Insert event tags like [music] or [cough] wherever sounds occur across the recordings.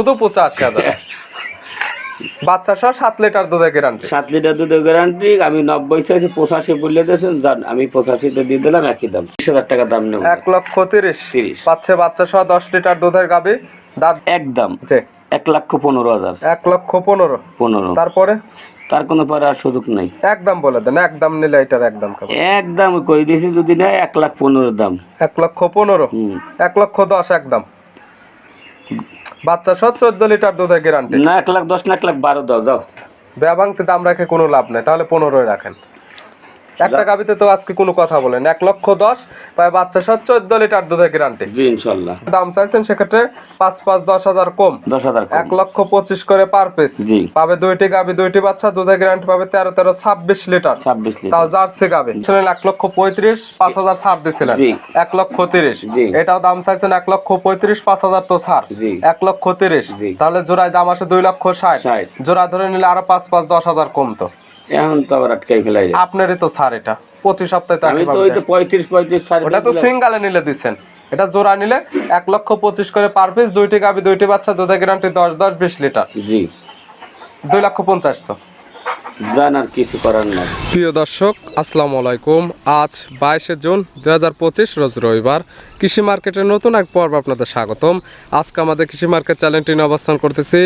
শুধু পঁচাশি হাজার। [laughs] বাচ্চা সহ সাত লিটার দুধের গ্যারান্টি সাত লিটার দুধের গ্যারান্টি আমি নব্বই চাইছি পঁচাশি বললে দিয়েছেন যান আমি পঁচাশিতে দিয়ে দিলাম একই দাম। বিশ হাজার টাকা দাম নেব। এক লক্ষ তিরিশ। তিরিশ। পাচ্ছে বাচ্চা সহ দশ লিটার দুধের গাবি দাঁত একদম। এক লক্ষ পনেরো হাজার। এক লক্ষ পনেরো। পনেরো। তারপরে? তার কোনো পরে আর সুযোগ নেই। একদম বলে দেন একদম নিলে এটার একদম একদম করে দিয়েছি যদি না এক লাখ পনেরো দাম। এক লক্ষ পনেরো। এক লক্ষ দশ একদম। বাচ্চা সব চোদ্দ লিটার দুধের গ্যারান্টি না এক লাখ দশ না এক লাখ বারো দাও যাও। ব্যবাংতে দাম রাখে কোনো লাভ নাই তাহলে পনেরোই রাখেন। একটা গাবিতে তো আজকে কোনো কথা বলেন। এক লক্ষ দশ প্রায় বাচ্চা সহ চোদ্দ লিটার দুধের গ্যারান্টি জি ইনশাল্লাহ। দাম চাইছেন সেক্ষেত্রে পাঁচ পাঁচ দশ হাজার কম। দশ হাজার এক লক্ষ পঁচিশ করে পার পিস জি। পাবে দুইটি গাবি দুইটি বাচ্চা দুধের গ্যারান্টি পাবে তেরো তেরো ছাব্বিশ লিটার। ছাব্বিশ লিটার। তাও জার্সি গাবি ছিলেন এক লক্ষ পঁয়ত্রিশ পাঁচ হাজার ছাড় দিছিলেন। জি। এক লক্ষ তিরিশ। এটাও দাম চাইছেন এক লক্ষ পঁয়ত্রিশ পাঁচ হাজার তো ছাড়। এক লক্ষ তিরিশ। তাহলে জোড়ায় দাম আসে দুই লক্ষ ষাট। জোড়া ধরে নিলে আরও পাঁচ পাঁচ দশ হাজার কমতো। এখন তো আবার আটকাই ফেলাই যায়। আপনারই তো ছাড় এটা। প্রতি সপ্তাহে তো আমি তো একইভাবে ওই তো পঁয়ত্রিশ পঁয়ত্রিশ ওটা তো সিঙ্গালে নিলে দিচ্ছেন এটা জোড়া নিলে এক লক্ষ পঁচিশ করে পার পিস দুইটি গাবি দুইটি বাচ্চা দুধের গ্যারান্টি দশ দশ বিশ লিটার। জি। দুই লক্ষ পঞ্চাশ তো। কিছু করার নাই। প্রিয় দর্শক আসসালামু আলাইকুম। আজ বাইশে জুন দুই হাজার পঁচিশ রোজ রবিবার। কৃষি মার্কেটের নতুন এক পর্ব আপনাদের স্বাগতম। আজকে আমাদের কৃষি মার্কেট চ্যানেলটি নিয়ে অবস্থান করতেছি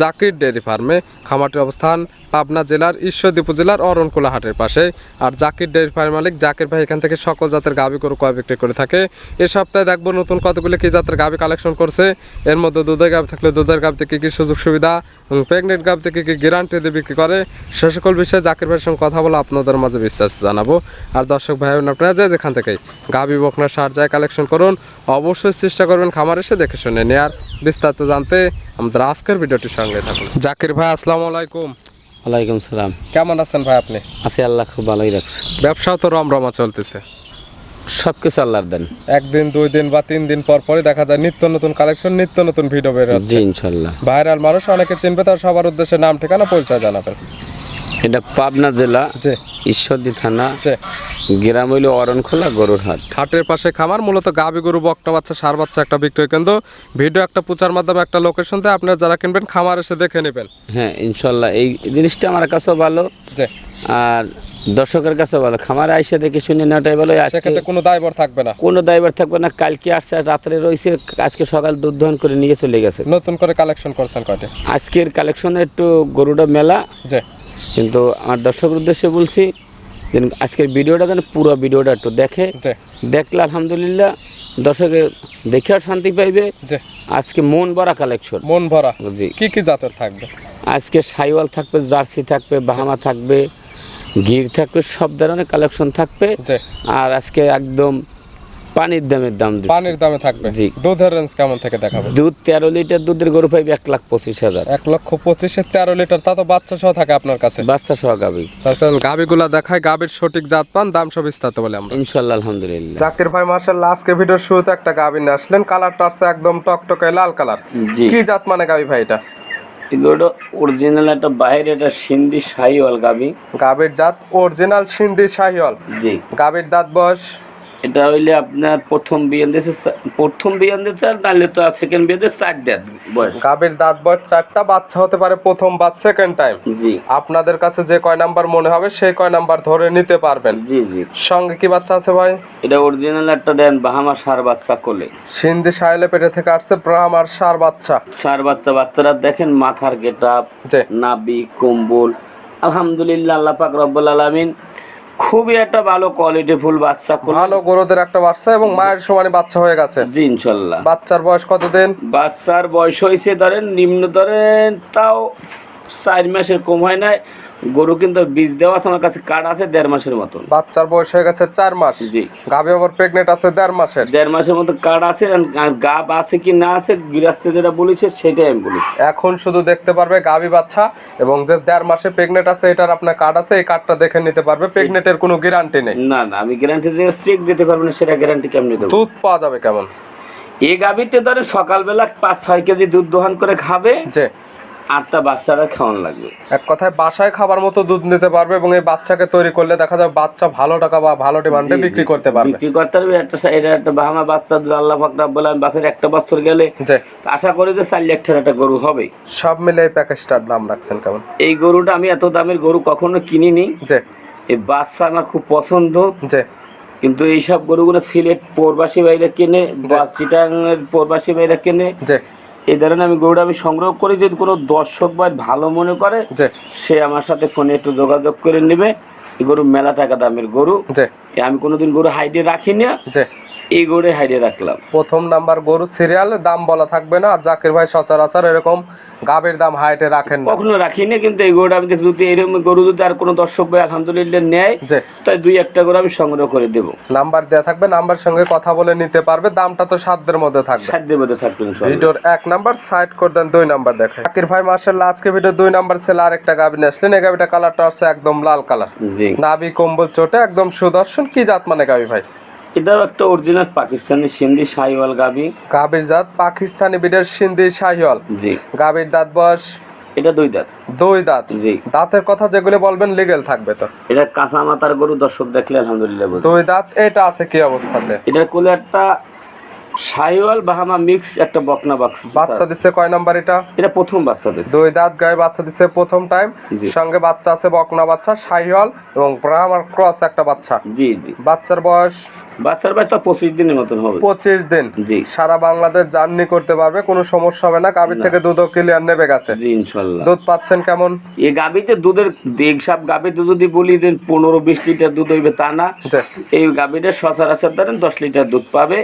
জাকির ডেয়ারি ফার্মে। খামারটির অবস্থান পাবনা জেলার ঈশ্বরদী উপজেলার অরণকুলা হাটের পাশে। আর জাকির ডেয়ারি ফার্ম মালিক জাকির ভাই এখান থেকে সকল জাতের গাভি গরু কয় বিক্রি করে থাকে। এ সপ্তাহে দেখব নতুন কতগুলি কি জাতের গাভি কালেকশন করছে। এর মধ্যে দুধের গাভি থাকলে দুধের গাভিতে কী কী সুযোগ সুবিধা এবং প্রেগনেন্ট গাভিতে কী কী গ্যারান্টি দিয়ে বিক্রি করে, সে সকল বিষয়ে জাকির ভাইয়ের সঙ্গে কথা বলে আপনাদের মাঝে বিশ্বাস জানাব। আর দর্শক ভাই আপনারা যে যেখান থেকেই গাভি বকনা সার যায় কালেকশন করুন। অবশ্যই চেষ্টা করবেন খামার এসে দেখে শুনে নেয়ার বিস্তারিত জানতে আমাদের আজকের ভিডিওটির সঙ্গে থাকুন। জাকির ভাই আসসালামু আলাইকুম। ওয়ালাইকুম সালাম। কেমন আছেন ভাই আপনি? আছি আল্লাহ খুব ভালোই রাখছে। ব্যবসাও তো রমরমা চলতেছে। সব কিছু আল্লাহর দেন। একদিন দুই দিন বা তিন দিন পর পরই দেখা যায় নিত্য নতুন কালেকশন নিত্য নতুন ভিডিও বের হচ্ছে। জি ইনশাল্লাহ। ভাইরাল মানুষ অনেকে চিনবে তার সবার উদ্দেশ্যে নাম ঠিকানা পরিচয় জানাবেন। এটা পাবনা জেলা ঈশ্বরদী থানা গ্রাম হইল অরণখোলা গরুর হাট হাটের পাশে খামার মূলত গাবি গরু বকটা বাচ্চা সার বাচ্চা একটা বিক্রয় কেন্দ্র। ভিডিও একটা প্রচার মাধ্যমে একটা লোকেশন দিয়ে আপনারা যারা কিনবেন খামার এসে দেখে নেবেন। হ্যাঁ ইনশাল্লাহ। এই জিনিসটা আমার কাছেও ভালো। আর দর্শকের কাছে ভালো। খামারে আইসে দেখে শুনে নেওয়াটাই ভালো। সেক্ষেত্রে কোনো দায়বর থাকবে না। কোনো ড্রাইভার থাকবে না। কালকে আসছে রাত্রে রয়েছে। আজকে সকাল দুধ দহন করে নিয়ে চলে গেছে। নতুন করে কালেকশন করছেন কয়টি? আজকের কালেকশনে একটু গরুটা মেলা। কিন্তু আমার দর্শকের উদ্দেশ্যে বলছি যে আজকের ভিডিওটা যেন পুরো ভিডিওটা একটু দেখে দেখলে আলহামদুলিল্লাহ দর্শকের দেখেও শান্তি পাইবে। আজকে মন ভরা কালেকশন মন ভরা। জি। কি কি জাতের থাকবে? আজকে সাইওয়াল থাকবে জার্সি থাকবে বাহামা থাকবে গির থাকবে সব ধরনের কালেকশন থাকবে। আর আজকে একদম পানির দামের দাম দিচ্ছে। পানির দামে থাকবে। জি। দুধের রেঞ্জ কেমন থেকে দেখাবে? দুধ তেরো লিটার দুধের গরু পাইবে এক লাখ পঁচিশ হাজার। এক লক্ষ পঁচিশের তেরো লিটার তা তো বাচ্চা সহ থাকে আপনার কাছে। বাচ্চা সহ গাবি তাছাড়া গাবিগুলা দেখায় গাবির সঠিক জাত পান দাম সব বিস্তারিত বলে আমরা। ইনশাল্লাহ আলহামদুলিল্লাহ। জাকির ভাই মার্শাল্লাহ আজকে ভিডিওর শুরুতে একটা গাবি নিয়ে আসলেন কালারটা আসছে একদম টকটকে লাল কালার জি। কি জাত মানে গাবি ভাই এটা? অরিজিনাল একটা বাইরে একটা সিন্ধি সাইওয়াল গাবি গাবির জাত অরিজিনাল সিন্ধি শাহিওয়াল। জি। গাবির দাঁত বয়স? এটা হইলে আপনার প্রথম দিয়েছে প্রথম দিয়েছে আর নাহলে তো সেকেন্ড বিয়ে দিয়ে চার দেড় বয়স। গাবির দাঁত বয়স চারটা বাচ্চা হতে পারে প্রথম বা সেকেন্ড টাইম জি। আপনাদের কাছে যে কয় নাম্বার মনে হবে সেই কয় নাম্বার ধরে নিতে পারবেন। জি জি। সঙ্গে কি বাচ্চা আছে ভাই? এটা অরিজিনাল একটা দেন বাহামা সার বাচ্চা কোলে। সিন্ধি শাহিলে পেটে থেকে আসছে ব্রাহ্মার সার বাচ্চা। সার বাচ্চা বাচ্চারা দেখেন মাথার গেটাপ যে নাবি কম্বল। আলহামদুলিল্লাহ আল্লাহ পাক রব্বুল আলামিন খুবই একটা ভালো কোয়ালিটি ফুল বাচ্চা খুব ভালো গরুদের একটা বাচ্চা এবং মায়ের সমানে বাচ্চা হয়ে গেছে। জি ইনশাল্লাহ। বাচ্চার বয়স কতদিন? বাচ্চার বয়স হয়েছে ধরেন নিম্ন ধরেন তাও চার মাসের কম হয় নাই। গরু কিন্তু বীজ দেওয়া আছে আমার কাছে কার্ড আছে দেড় মাসের মতন। বাচ্চার বয়স হয়ে গেছে চার মাস। জি। গাভি আবার প্রেগনেন্ট আছে দেড় মাসের। দেড় মাসের মতো কার্ড আছে আর গাব আছে কি না আছে গৃহস্থ যেটা বলেছে সেটাই আমি বলি। এখন শুধু দেখতে পারবে গাভি বাচ্চা এবং যে দেড় মাসে প্রেগনেন্ট আছে এটার আপনার কার্ড আছে এই কার্ডটা দেখে নিতে পারবে। প্রেগনেন্টের কোনো গ্যারান্টি নেই। না না আমি গ্যারান্টি দিয়ে চেক দিতে পারব না সেটা গ্যারান্টি কেমনি দেবো? দুধ পাওয়া যাবে কেমন? এই গাভিতে ধরে সকালবেলা পাঁচ ছয় কেজি দুধ দোহন করে খাবে। যে আটটা বাচ্চারা খাওয়ানো লাগবে। এক কথায় বাসায় খাবার মতো দুধ নিতে পারবে এবং এই বাচ্চাকে তৈরি করলে দেখা যাবে বাচ্চা ভালো টাকা বা ভালো ডিমান্ডে বিক্রি করতে পারবে। বিক্রি করতে পারবে একটা সাইডে একটা বাহামা বাচ্চা যদি আল্লাহ ফাকরা বলে আমি বাচ্চার একটা বছর গেলে আশা করি যে চার লাখ টাকার একটা গরু হবে। সব মিলে এই প্যাকেজটার দাম রাখছেন কেমন? এই গরুটা আমি এত দামের গরু কখনো কিনিনি। যে এই বাচ্চা আমার খুব পছন্দ। যে কিন্তু এইসব গরুগুলো সিলেট প্রবাসী বাইরে কেনে বা চিটাঙের প্রবাসী বাইরে কেনে। এই ধরনের আমি গরুটা আমি সংগ্রহ করি যদি কোনো দর্শক বা ভালো মনে করে সে আমার সাথে ফোনে একটু যোগাযোগ করে নেবে। গরু মেলা টাকা দামের গরু। আমি কোনোদিন গরু হাইডে রাখি না। এই গরু হাইডে রাখলাম। প্রথম নাম্বার গরু সিরিয়াল দাম বলা থাকবে না। আর জাকির ভাই সচরাচর এরকম গাবের দাম হাইটে রাখেন না। কখনো রাখি না কিন্তু এই গরুটা আমি দেখি যদি এরকম গরু যদি আর কোনো দর্শক ভাই আলহামদুলিল্লাহ নেয়। তাই দুই একটা গরু আমি সংগ্রহ করে দেবো। নাম্বার দেওয়া থাকবে নাম্বার সঙ্গে কথা বলে নিতে পারবে। দামটা তো সাধ্যের মধ্যে থাকবে। সাধ্যের মধ্যে থাকবেন ভিডিওর এক নাম্বার সাইড করে দেন দুই নাম্বার দেখেন জাকির ভাই মার্শাল্লাহ আজকে ভিডিও দুই নাম্বার ছেলে আরেকটা গাবি নিয়ে আসলেন। এই গাবিটা কালারটা হচ্ছে একদম লাল কালার নাভি কম্বল চোটে একদম সুদর্শন। কি জাত মানে গাবি ভাই? এটাও একটা অরিজিনাল পাকিস্তানি সিন্ধি শাহিওয়াল গাবি। গাবির জাত পাকিস্তানি বিডের সিন্ধি শাহিওয়াল। জি। গাবির দাঁত বয়স? এটা দুই দাঁত। দুই দাঁত। জি। দাঁতের কথা যেগুলো বলবেন লিগেল থাকবে তো। এটা কাঁচা মাথার গরু দর্শক দেখলে আলহামদুলিল্লাহ দুই দাঁত এটা আছে কি অবস্থাতে? এটার কোলে একটা শাহিওয়াল বাহামা মিক্স একটা বকনা বাক্স বাচ্চা দিচ্ছে কয় নাম্বার এটা? এটা প্রথম বাচ্চা দিচ্ছে দুই দাঁত গায়ে বাচ্চা দিচ্ছে প্রথম টাইম। সঙ্গে বাচ্চা আছে বকনা বাচ্চা শাহিওয়াল এবং ব্রাহ্মার ক্রস একটা বাচ্চা। জি জি। বাচ্চার বয়স? বাচ্চার বাচ্চা পঁচিশ দিনের মতন হবে। পঁচিশ দিন। জি। সারা বাংলাদেশ জার্নি করতে পারবে কোনো সমস্যা হবে না। গাভীর থেকে দুধ ক্লিয়ার নেবে গেছে। জি ইনশাল্লাহ। দুধ পাচ্ছেন কেমন? এই গাভীতে দুধের দেগ গাভীতে যদি বলি দেন পনেরো বিশ লিটার দুধ হইবে তা না। এই গাভীটা সচরাচর ধরেন দশ লিটার দুধ পাবে।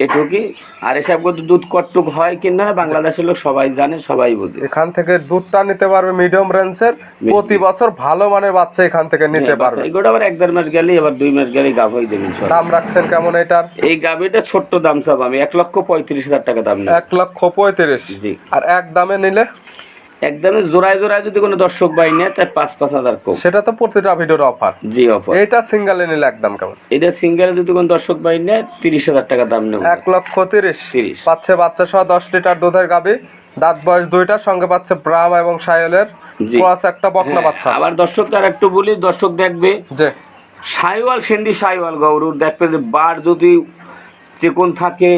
এটুকুই আর এসব গরু দুধ কটটুক হয় কি না বাংলাদেশের লোক সবাই জানে সবাই বোঝে। এখান থেকে দুধটা নিতে পারবে মিডিয়াম রেঞ্জের প্রতি বছর ভালো মানের বাচ্চা এখান থেকে নিতে পারবে। এই গরু আবার এক দেড় মাস গেলে এবার দুই মাস গেলে গাভ হয়ে দেবেন দাম রাখছেন কেমন এটার? এই গাভিটা ছোট্ট দাম সব আমি এক লক্ষ পঁয়ত্রিশ হাজার টাকা দাম এক লক্ষ পঁয়ত্রিশ। জি। আর এক দামে নিলে? একদমই জোড়ায় জোড়ায় যদি কোনো দর্শক বাই নেয় তাই পাঁচ পাঁচ হাজার কম। সেটা তো প্রতিটা ভিডিওর অফার জি অফার এইটা সিঙ্গেলে নিলে একদম কেমন? এটা সিঙ্গেল যদি কোনো দর্শক বাই নেয় তিরিশ হাজার টাকা দাম নেব। এক লক্ষ তিরিশ। তিরিশ। পাচ্ছে বাচ্চা সহ দশ লিটার দুধের গাবি দাঁত বয়স দুইটার সঙ্গে পাচ্ছে ব্রাম এবং সায়লের প্লাস একটা বকনা হ্যাঁ, বাচ্চা। আবার দর্শককে আর একটু বলি দর্শক দেখবে যে সাইওয়াল সেন্দি সাইওয়াল গরুর দেখবে যে বার যদি চিকন থাকে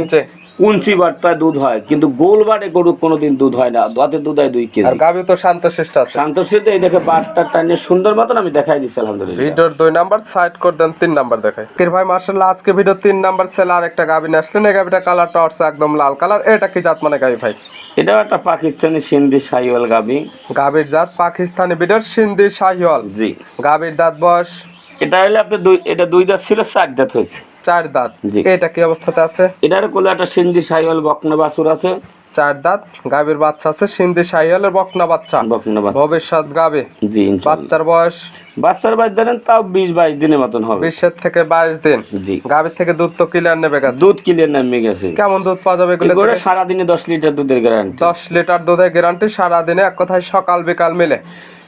উঞ্চি বার্তায় দুধ হয় কিন্তু গোল বারে গরুর কোনোদিন দুধ হয় না দাঁতে দুধ হয় দুই আর কেজি গাবি তো শান্ত শিষ্ট আছে। শান্ত সিদ্ধ এই দেখে বারটা টাইনে সুন্দর মতন আমি দেখাই দিচ্ছি আলহামদুলিল্লাহ। ভিডিওর দুই নাম্বার সাইড করে দেন তিন নাম্বার দেখাই। কির ভাই মার্শাল্লাহ আজকে ভিডিও তিন নাম্বার ছেলে আর একটা গাবি নিয়ে আসলেন। এই গাবিটা কালারটা হচ্ছে একদম লাল কালার এটা কি জাত মানে গাবি ভাই? এটাও একটা পাকিস্তানি সিন্ধি সাইওয়াল গাবি গাবির জাত পাকিস্তানি বিডার সিন্ধি শাহিওয়াল। জি। গাবির দাঁত বয়স? এটা হলে আপনি দুই এটা দুই দাঁত ছিল চার দাঁত হয়েছে। চার দাঁত। এটা কি অবস্থাতে আছে? এটার কোলে একটা সিন্ধি সাইওয়াল বকনা বাছুর আছে। চার দাঁত। গাবির বাচ্চা আছে সিন্ধি শাহিওয়ালের বকনা বাচ্চা ভবিষ্যৎ গাবে জি বাচ্চার বয়স? বাচ্চার বাইশ ধরেন তাও বিশ বাইশ দিনের মতন হবে। বিশের থেকে বাইশ দিন। জি। গাবির থেকে দুধ তো ক্লিয়ার নেবে গেছে। দুধ কিলিয়ে নামে গেছে। কেমন দুধ পাওয়া যাবে এগুলো থেকে? সারাদিনে দশ লিটার দুধের গ্যারান্টি দশ লিটার দুধের গ্যারান্টি সারা দিনে এক কথায় সকাল বিকাল মিলে।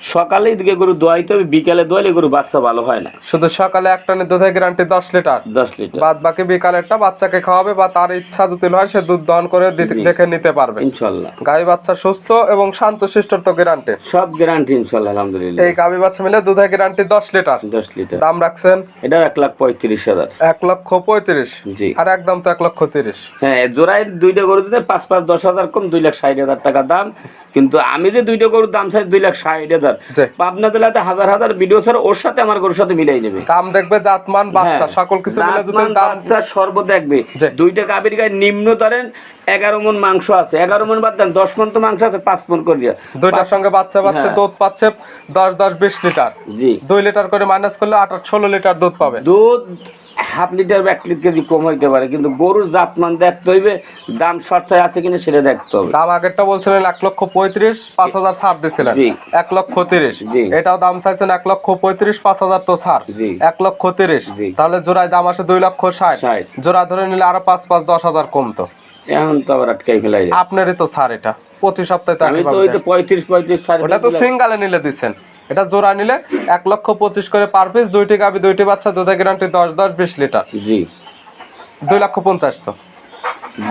সকালে এদিকে গরু দোয়াইতে হবে বিকালে দোয়াইলে গরু বাচ্চা ভালো হয় না। শুধু সকালে এক টানে দুধের গ্যারান্টি দশ লিটার। দশ লিটার। বাদ বাকি বিকালেরটা বাচ্চাকে খাওয়াবে বা তার ইচ্ছা যদি হয় সে দুধ দহন করে দেখে নিতে পারবে। ইনশাল্লাহ। গাই বাচ্চা সুস্থ এবং শান্ত শিষ্টর তো গ্যারান্টি সব গ্যারান্টি ইনশাল্লাহ আলহামদুলিল্লাহ। এই গাবি বাচ্চা মিলে দুধের গ্যারান্টি দশ লিটার। দশ লিটার। দাম রাখছেন? এটা এক লাখ পঁয়ত্রিশ হাজার। এক লক্ষ পঁয়ত্রিশ। জি। আর একদম তো এক লক্ষ তিরিশ। হ্যাঁ জোড়ায় দুইটা গরু দিতে পাঁচ পাঁচ দশ হাজার কম দুই লাখ ষাট হাজার টাকা দাম। কিন্তু আমি যে দুইটা গরুর দাম চাই দুই লাখ ষাট হাজার। জি। পাবনা জেলাতে হাজার হাজার ভিডিও স্যার ওর সাথে আমার গরুর সাথে মিলাই নেবে। দাম দেখবে জাতমান বাচ্চা হ্যাঁ, সকল কিছু মিলে যদি দাম বাচ্চা সর্ব দেখবে। দুইটা গাভীর গায়ে নিম্ন ধরেন এগারো মন মাংস আছে। এগারো মন বাদ দেন দশ মন তো মাংস আছে পাঁচ মন করে দিয়া। দুইটার সঙ্গে বাচ্চা বাচ্চা হ্যাঁ। দুধ পাচ্ছে দশ দশ বিশ লিটার। জি। দুই লিটার করে মাইনাস করলে আঠারো ষোলো লিটার দুধ পাবে। দুধ হাফ লিটার বা এক কেজি কম হইতে পারে কিন্তু গরুর জাতমান দেখতে হইবে দাম সস্তায় আছে কিনা সেটা দেখতে হবে। দাম আগেরটা বলছিলেন এক লক্ষ পঁয়ত্রিশ পাঁচ হাজার ছাড় দিছিলেন। জি। এক লক্ষ তিরিশ। এটাও দাম চাইছেন এক লক্ষ পঁয়ত্রিশ পাঁচ হাজার তো ছাড়। এক লক্ষ তিরিশ। তাহলে জোড়ায় দাম আসে দুই লক্ষ ষাট। জোড়া ধরে নিলে আরও পাঁচ পাঁচ দশ হাজার কমতো। এখন তো আবার আটকাই ফেলাই আপনারই তো ছাড় এটা। প্রতি সপ্তাহে তো। পঁয়ত্রিশ পঁয়ত্রিশ ওটা তো সিঙ্গালে নিলে দিচ্ছেন এটা জোড়া নিলে এক লক্ষ পঁচিশ করে পার পিস দুইটি গাবি দুইটি বাচ্চা দুধের গ্যারান্টি দশ দশ বিশ লিটার। জি। দুই লক্ষ পঞ্চাশ তো।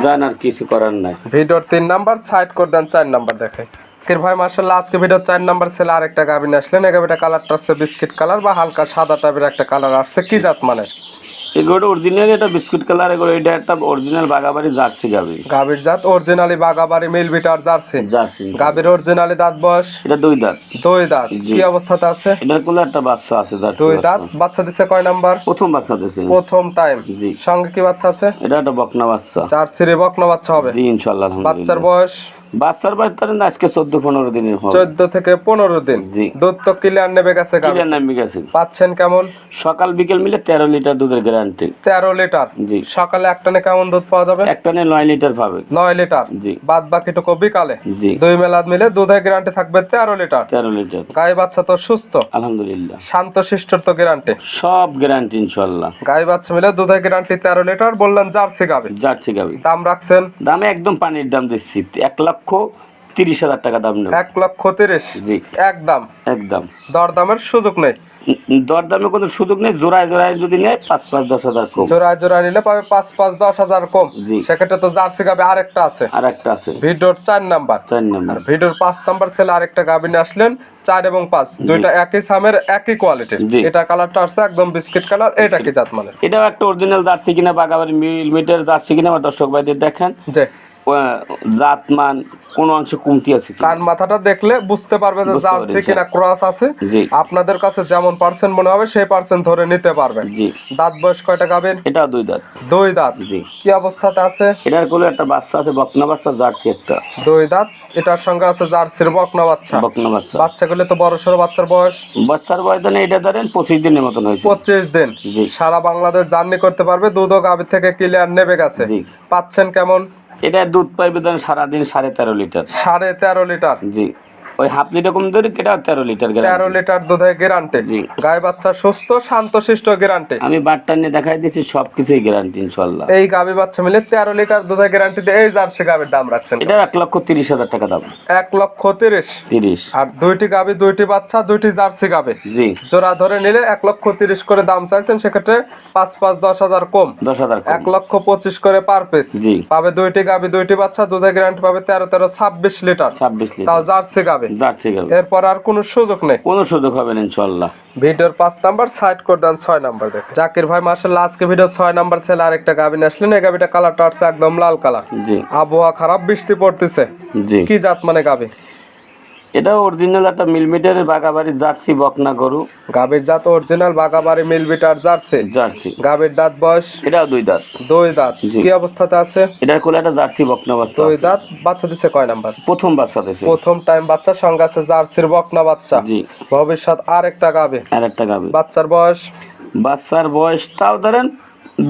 জান আর কিছু করার নাই। ভিডিওর তিন নাম্বার সাইড করে দেন চার নাম্বার দেখে। কির ভাই মার্শাল্লাহ আজকে ভিডিও চার নাম্বার ছেলে আরেকটা গাভিন আসলেন। এই গাভিটা কালারটা হচ্ছে বিস্কিট কালার বা হালকা সাদা টাইপের একটা কালার আসছে কি জাত মানে এগুলো অরিজিনাল এটা বিস্কুট কালার এগুলো এটা একটা অরিজিনাল বাগাবাড়ি জার্সি গাবি। গাভির জাত অরিজিনালি বাগাবাড়ি মিল বিটার জার্সি। জার্সি। গাভির অরিজিনালি দাঁত বয়স? এটা দুই দাঁত। দুই দাঁত। কি অবস্থাতে আছে? এটার কোলে একটা বাচ্চা আছে জার্সি দুই। দাঁত। বাচ্চা দিছে কয় নাম্বার? প্রথম বাচ্চা দিয়েছে প্রথম টাইম জি। সঙ্গে কি বাচ্চা আছে? এটা একটা বকনা বাচ্চা। চার সিরে বকনা বাচ্চা হবে। জি ইনশাল্লাহ বাচ্চার বয়স বাচ্চার বয়স ধরেন আজকে চোদ্দ পনেরো দিনের চোদ্দ থেকে পনেরো দিন। দুধ তো ক্লিয়ার নেবে গেছে কিলার নামে গেছে। পাচ্ছেন কেমন? সকাল বিকেল মিলে তেরো লিটার দুধের গ্যারান্টি তেরো লিটার? জি। সকালে একটানে কেমন দুধ পাওয়া যাবে? একটা নিয়ে লিটার পাবে। নয় লিটার? জি। বাদ বাকিটুকু বিকালে? জি। দুই মেলাদ মিলে দুধের গ্যারান্টি থাকবে তেরো লিটার। তেরো লিটার। গাই বাচ্চা তো সুস্থ? আলহামদুলিল্লাহ। শান্ত শিষ্টর তো গ্যারান্টি সব গ্যারান্টি ইনশাল্লাহ গাই বাচ্চা মিলে দুধের গ্যারান্টি তেরো লিটার বললেন জার্সি গাবে যাচ্ছে গাবি দাম রাখছেন? দামে একদম পানির দাম দিচ্ছি। এক লক্ষ তিরিশ হাজার টাকা দাম নেব। এক লক্ষ তিরিশ? জি। একদম? একদম। দরদামের সুযোগ নেই? দরদামে কোনো সুযোগ নেই জোড়ায় জোড়ায় যদি নেয় পাঁচ পাঁচ দশ হাজার কম। জোড়ায় জোড়ায় নিলে পাবে পাঁচ পাঁচ দশ হাজার কম। জি। সেক্ষেত্রে তো জার্সি গাবে আরেকটা আছে। আর একটা আছে। ভিডিওর চার নাম্বার। চার নম্বর। ভিডিওর পাঁচ নাম্বার ছেলে আরেকটা আসলেন চার এবং পাঁচ। দুইটা একই সামের একই কোয়ালিটির। এটা কালারটা আসছে একদম বিস্কিট কালার এটা কি জাত মানে? এটাও একটা অরিজিনাল জার্সি কিনা বাগাবাড়ি মিল মিটার জার্সি কিনা আমার দর্শক ভাইদের দেখেন। ও, কোন অংশে কমতি আছে কান? মাথাটা দেখলে বুঝতে পারবে যে পারবে, কিনা ক্রস আছে। আপনাদের কাছে যেমন পার্সেন্ট মনে হবে সেই পার্সেন্ট ধরে নিতে পারবেন। দাঁত বয়স কয়টা গাবেন এটাও দুই দাঁত। দুই দাঁত। জি। কি অবস্থাতে আছে? এটার কোলে একটা বাচ্চা আছে বকনা বাচ্চা জার্সি একটা। দুই দাঁত। এটার সঙ্গে আছে জার্সির বকনা বাচ্চা। বকনা বাচ্চা। বাচ্চাগুলো তো বড় সড়ো বাচ্চার বয়স। বাচ্চার বয়স ধরেন এটা ধরেন পঁচিশ দিনের মতন হয়েছে। পঁচিশ দিন। সারা বাংলাদেশ জার্নি করতে পারবে দুধও গাভী থেকে ক্লিয়ার নেবে গেছে। পাচ্ছেন কেমন? এটা দুধ পাইবে ধরেন সারাদিন সাড়ে তেরো লিটার। সাড়ে তেরো লিটার? জি। ওই হাফ লিটার কম এটা তেরো লিটার তেরো লিটার দুধে গ্যারান্টি জি। গায়ে বাচ্চা সুস্থ শান্তশিষ্ট গ্যারান্টি আমি নিয়ে দেখাই দিচ্ছি গ্যারান্টি ইনশাল্লাহ এই গাভী বাচ্চা মিলে তেরো লিটার দুধে গ্যারান্টি দিয়ে এই জার্সি গাভীর দাম রাখছেন। এটা এক লক্ষ তিরিশ হাজার টাকা দাম। এক লক্ষ তিরিশ। তিরিশ। আর দুইটি গাভী দুইটি বাচ্চা দুইটি জার্সি গাভী জি। জোড়া ধরে নিলে এক লক্ষ তিরিশ করে দাম চাইছেন সেক্ষেত্রে পাঁচ পাঁচ দশ হাজার কম। দশ হাজার এক লক্ষ পঁচিশ করে পার পিস জি। পাবে দুইটি গাভী দুইটি বাচ্চা দুধে গ্যারান্টি পাবে তেরো তেরো ছাব্বিশ লিটার। ছাব্বিশ তাও লিটার জার্সি দাগ ঠিক হবে এরপর আর কোনো সুযোগ নেই। কোনো সুযোগ হবে না ইনশাল্লাহ ভিডিওর পাঁচ নাম্বার সাইড করে দেন ছয় নাম্বার দেখে। জাকির ভাই মার্শাল্লাহ আজকে ভিডিও ছয় নাম্বার ছেলে আরেকটা গাবিন আসলেন। এই গাবিটা কালারটা আসছে একদম লাল কালার জি। আবহাওয়া খারাপ বৃষ্টি পড়তেছে। জি। কি জাত মানে গাভি এটা অরিজিনাল একটা মিলমিটারের বাগাবাড়ি জার্সি বকনা গরু। গাভির জাত অরিজিনাল বাগাবাড়ি মিলবিটার জার্সি। জার্সি। গাভির দাঁত বয়স? এটাও দুই দাঁত। দুই দাঁত। জি। কি অবস্থাতে আছে? এটা কোলে একটা জার্সি বকনা বাচ্চা দুই আছে। দাঁত। বাচ্চা দিচ্ছে কয় নাম্বার? প্রথম বাচ্চা দিয়েছে প্রথম টাইম বাচ্চার সঙ্গে আছে জার্সির বকনা বাচ্চা। জি। ভবিষ্যৎ আর একটা গাভি। আর একটা গাবি বাচ্চার বয়স? বাচ্চার বয়সটাও ধরেন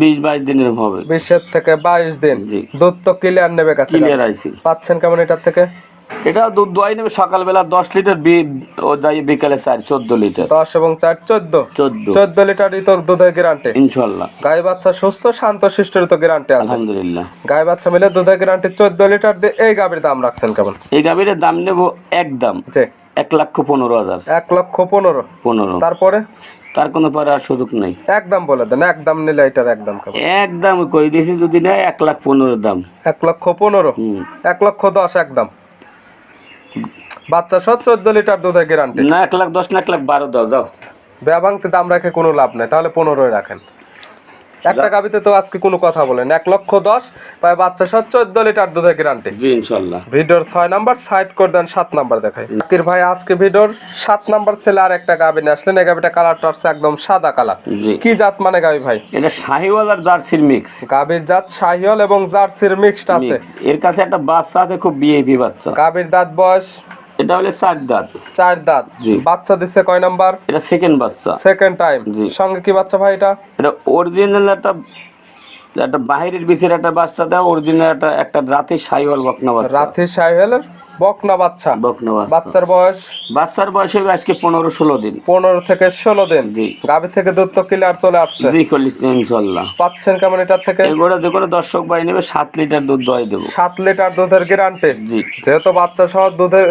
বিশ বাইশ দিনের হবে। বিশের থেকে বাইশ দিন। জি। দুধ তো ক্লিয়ার নেবে কাছে। ক্লিয়ার আইছি পাচ্ছেন কেমন এটার থেকে? এটা দুধ দোয়াই নেবে সকালবেলা দশ লিটার ও যাই বিকালে চার চোদ্দ লিটার। দশ এবং চার চোদ্দ। চোদ্দ। চোদ্দ লিটারই তো দুধের গ্যারান্টি ইনশাল্লাহ। গাই বাচ্চা সুস্থ শান্ত শিষ্টের তো গ্যারান্টি আছে। আলহামদুলিল্লাহ। গাই বাচ্চা মিলে দুধের গ্যারান্টি চোদ্দ লিটার দিয়ে এই গাভীর দাম রাখছেন কেমন? এই গাভীর দাম নেব একদম এক লক্ষ পনেরো হাজার। এক লক্ষ পনেরো। পনেরো। তারপরে? তার কোনো পরে আর সুযোগ নেই। একদম বলে দেন একদম নিলে এটার একদম একদম কই দিয়েছি যদি নেয় এক লাখ পনেরো দাম। এক লক্ষ পনেরো। এক লক্ষ দশ একদম বাচ্চা সহ চোদ্দ লিটার দুধের গ্যারান্টি না এক লাখ দশ না এক লাখ বারো দাও দাও ব্যবাংতে দাম রাখে কোনো লাভ নেই তাহলে পনেরোই রাখেন। একটা গাবিতে তো আজকে কোনো কথা বলেন। এক লক্ষ দশ প্রায় বাচ্চা সহ চোদ্দ লিটার দুধের গ্যারান্টি জি ইনশাল্লাহ। ভিডিওর ছয় নাম্বার সাইড করে দেন সাত নাম্বার দেখাই। জাকির ভাই আজকে ভিডিওর সাত নাম্বার ছেলে আর একটা গাবি নিয়ে আসলেন। এই গাবিটা কালারটা হচ্ছে একদম সাদা কালার কি জাত মানে গাবি ভাই? এটা শাহিওয়াল আর জার্সির মিক্স গাবির জাত শাহিওল এবং জার্সির মিক্সড আছে। এর কাছে একটা বাচ্চা আছে খুব বিএপি বাচ্চা। গাবির দাঁত বয়স এটা হলো চার দাঁত। চার দাঁত। জি। বাচ্চা দিচ্ছে কয় নাম্বার? এটা সেকেন্ড বাচ্চা। সেকেন্ড টাইম জি। সঙ্গে কি বাচ্চা ভাই এটা? এটা অরিজিনাল একটা একটা বাহিরের বিচের একটা বাচ্চা দেওয়া অরিজিনাল একটা একটা রাতে সাইওয়াল বকনা বাচ্চা। রাথি শাহিওলের বকনা বাচ্চা। বকনা বাচ্চা। বাচ্চার বয়স? বাচ্চার বয়স হবে আজকে পনেরো ষোলো দিন। পনেরো থেকে ষোলো দিন। জি। গাভি থেকে দুধ তো ক্লিয়ার চলে আসছে। জি করলিস ইনশাল্লাহ। পাচ্ছেন কেমন এটার থেকে? এগুলো যে কোনো দর্শক নেবে সাত লিটার দুধ দেবো। সাত লিটার দুধের গ্যারান্টি জি। যেহেতু বাচ্চা সহ দুধের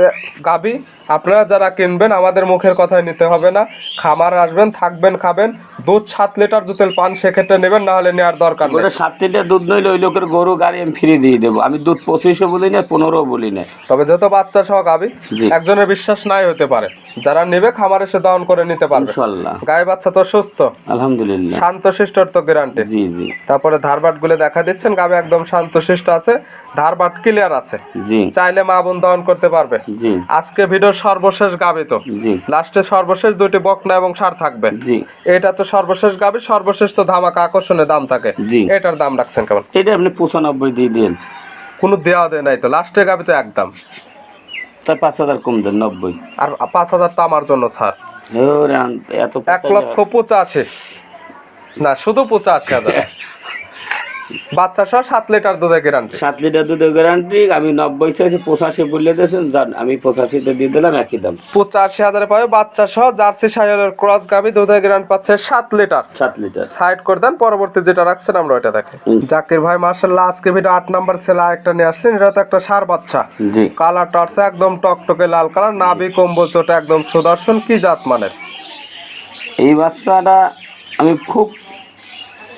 গাবি আপনারা যারা কিনবেন আমাদের মুখের কথায় নিতে হবে না। খামার আসবেন থাকবেন খাবেন। দুধ সাত লিটার জুতেল পান সেক্ষেত্রে নেবেন না হলে নেওয়ার দরকার নেই। সাত লিটার দুধ নইলে ওই লোকের গরু গাড়ি আমি ফ্রি দিয়ে দেবো। আমি দুধ পঁচিশও বলি না পনেরো বলি না তবে যেহেতু বাচ্চা সহ গাবি একজনের বিশ্বাস নাই হতে পারে। যারা নেবে খামারে এসে দহন করে নিতে পারবে। গায়ে বাচ্চা তো সুস্থ। আলহামদুলিল্লাহ। শান্ত শিষ্টর তো গ্যারান্টি জি জি। তারপরে ধারবাটগুলো দেখা দিচ্ছেন গাবে একদম শান্ত শিষ্ট আছে। ধারবাট ক্লিয়ার আছে। জি। চাইলে মা বোন দহন করতে পারবে। জি। আজকে ভিডিও সর্বশেষ গাবি তো। জি। লাস্টে সর্বশেষ দুটি বকনা এবং সার থাকবে। জি। এটা তো সর্বশেষ গাবি সর্বশেষ তো ধামাকা আকর্ষণের দাম থাকে। জি। এটার দাম রাখছেন কেমন? এটা আপনি পঁচানব্বই দিয়ে দিন কোনো দেওয়া দেয় নাই তো লাস্টের গাবি তো একদম। তার পাঁচ হাজার কম দেন নব্বই। আর পাঁচ হাজার তো আমার জন্য স্যার। এত এক লক্ষ পঁচাশি। না শুধু পঁচাশি হাজার। [laughs] বাচ্চা সহ সাত লিটার দুধের গ্যারান্টি সাত লিটার দুধের গ্যারান্টি আমি নব্বই চাইছি পঁচাশি বললে দিয়েছেন যান আমি পঁচাশিতে দিয়ে দিলাম একই দাম। পঁচাশি হাজারে পাবে বাচ্চা সহ জার্সি সাইলের ক্রস গাবি দুধের গ্যারান্টি পাচ্ছে সাত লিটার। সাত লিটার। সাইড করে দেন পরবর্তী যেটা রাখছেন আমরা ওইটা দেখি জাকির ভাই মার্শাল্লাহ আজকে ভিডিও আট নাম্বার ছেলে একটা নিয়ে আসলেন এটা তো একটা সার বাচ্চা। জি। কালারটা আছে একদম টকটকে লাল কালার নাভি কম্বল চোটা একদম সুদর্শন কি জাত মানের? এই বাচ্চাটা আমি খুব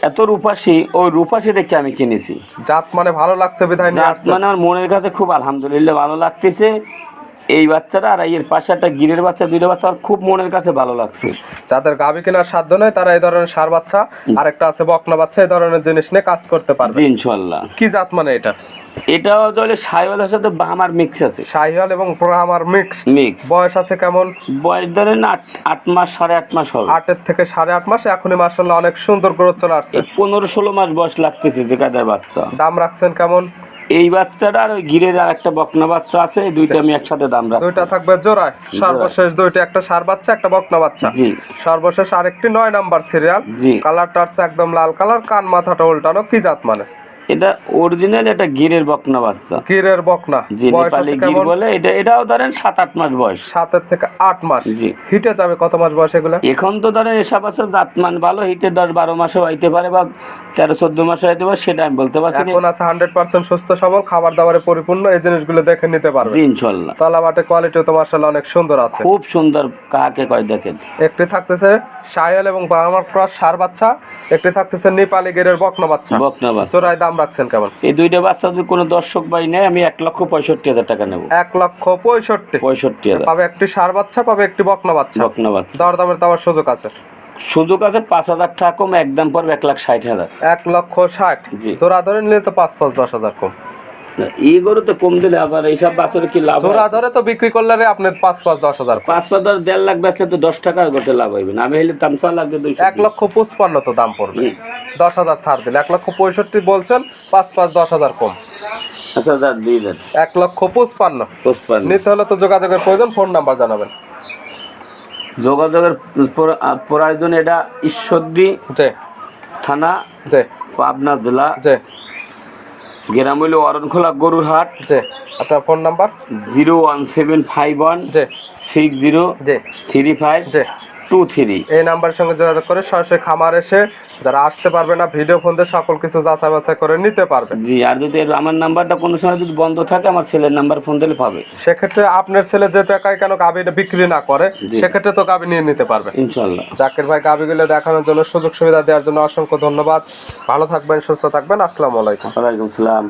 এত রূপাসী ওই রূপাসী দেখে আমি কিনেছি। জাত মানে ভালো লাগছে বিধায় মানে আমার মনের কাছে খুব আলহামদুলিল্লাহ ভালো লাগতেছে। এই বাচ্চাটা আর এর পাশে একটা গিরের বাচ্চা দুইটা বাচ্চা আমার খুব মনের কাছে ভালো লাগছে। যাদের গাভী কেনার সাধ্য নয় তারা এই ধরনের সার বাচ্চা আর একটা আছে বকনা বাচ্চা এই ধরনের জিনিস নিয়ে কাজ করতে পারবে। ইনশাল্লাহ কি জাত মানে এটা? এটাও চলে সাইওয়ালের সাথে বাহামার মিক্স আছে। শাহিওয়াল এবং আমার মিক্স মিক্স বয়স আছে কেমন? বয়স ধরেন আট আট মাস সাড়ে আট মাস হবে। আটের থেকে সাড়ে আট মাস এখনই মার্শাল্লাহ অনেক সুন্দর গ্রোথ চলে আসছে। পনেরো ষোলো মাস বয়স লাগতেছে যে কাদের বাচ্চা। দাম রাখছেন কেমন? এই বাচ্চাটা আর ওই গিরের আর একটা বকনা বাচ্চা আছে এই দুইটা আমি একসাথে দাম রাখব। দুইটা থাকবে জোড়ায়। সর্বশেষ দুইটা একটা সার বাচ্চা একটা বকনা বাচ্চা। জি। সর্বশেষ আরেকটি নয় নাম্বার সিরিয়াল জি। কালারটা আছে একদম লাল কালার কান মাথাটা উল্টানো কি জাত মানে? এটা অরিজিনাল এটা গিরের বকনা বাচ্চা। গিরের বকনা। জি নেপালি গির বলে এটা এটাও ধরেন সাত আট মাস বয়স। সাতের থেকে আট মাস। জি। হিটে যাবে কত মাস বয়স এগুলো? এখন তো ধরেন এসব আছে জাতমান ভালো হিটে দশ বারো মাসেও হইতে পারে বা তেরো চোদ্দ মাসে হইতে পারে সেটা আমি বলতে পারছি এখন আছে হান্ড্রেড পার্সেন্ট সুস্থ সবল খাবার দাবারে পরিপূর্ণ এই জিনিসগুলো দেখে নিতে পারবে। ইনশাল্লাহ। তলা বাটে কোয়ালিটিও তো মার্শাল্লাহ অনেক সুন্দর আছে। খুব সুন্দর কাকে কয় দেখেন। একটি থাকতেছে সায়াল এবং বাহামার ক্রস সার বাচ্চা। একটি থাকতেছে নেপালি গেরের বকনা বাচ্চা। বকনা বাচ্চা। চোরাই দাম রাখছেন কেমন? এই দুইটা বাচ্চা যদি কোনো দর্শক বাই নেয় আমি এক লক্ষ পঁয়ষট্টি হাজার টাকা নেব। এক লক্ষ পঁয়ষট্টি। পঁয়ষট্টি হাজার। পাবে একটি সার বাচ্চা পাবে একটি বকনা বাচ্চা। বকনা বাচ্চা। দরদামের তো আমার সুযোগ আছে। সুযোগ আছে পাঁচ হাজার টাকা কম একদম পড়বে এক লাখ ষাট হাজার। এক লক্ষ ষাট। জি। জোড়া ধরে নিলে তো পাঁচ পাঁচ দশ হাজার কম। এই গরু তো কম দিলে আবার এইসব বাছরে কি লাভ জোড়া ধরে তো বিক্রি করলে আপনার পাঁচ পাঁচ দশ হাজার পাঁচ পাঁচ দশ দেড় লাখ বেচলে তো দশ টাকা গোটে লাভ হইবে না। আমি হইলে লাগবে দুইশো এক লক্ষ পঁচপান্ন তো দাম পড়বে। দশ হাজার ছাড় দিলে। এক লক্ষ পঁয়ষট্টি বলছেন পাঁচ পাঁচ দশ হাজার কম। আচ্ছা দিয়ে দেন। এক লক্ষ পঁচপান্ন। পঁচপান্ন। নিতে হলে তো যোগাযোগের প্রয়োজন ফোন নাম্বার জানাবেন। যোগাযোগের প্রয়োজন এটা ঈশ্বরদী থানা পাবনা জেলা। গ্রাম হইল অরণখোলা গরুর হাট যে আপনার phone number? Zero one seven five one six zero three five যে টু থ্রি এই নাম্বারের সঙ্গে যোগাযোগ করে সরাসরি খামার এসে যারা আসতে পারবে না ভিডিও ফোন দিয়ে সকল কিছু যাচাই বাছাই করে নিতে পারবে। জি আর যদি আমার নাম্বারটা কোনো সময় যদি বন্ধ থাকে আমার ছেলের নাম্বার ফোন দিলে পাবে। সেক্ষেত্রে আপনার ছেলে যে টাকায় কেন গাভি বিক্রি না করে সেক্ষেত্রে তো গাভি নিয়ে নিতে পারবে। ইনশাল্লাহ জাকির ভাই গাভিগুলো দেখানোর জন্য সুযোগ সুবিধা দেওয়ার জন্য অসংখ্য ধন্যবাদ। ভালো থাকবেন সুস্থ থাকবেন। আসসালামু আলাইকুম। ওয়ালাইকুম সালাম।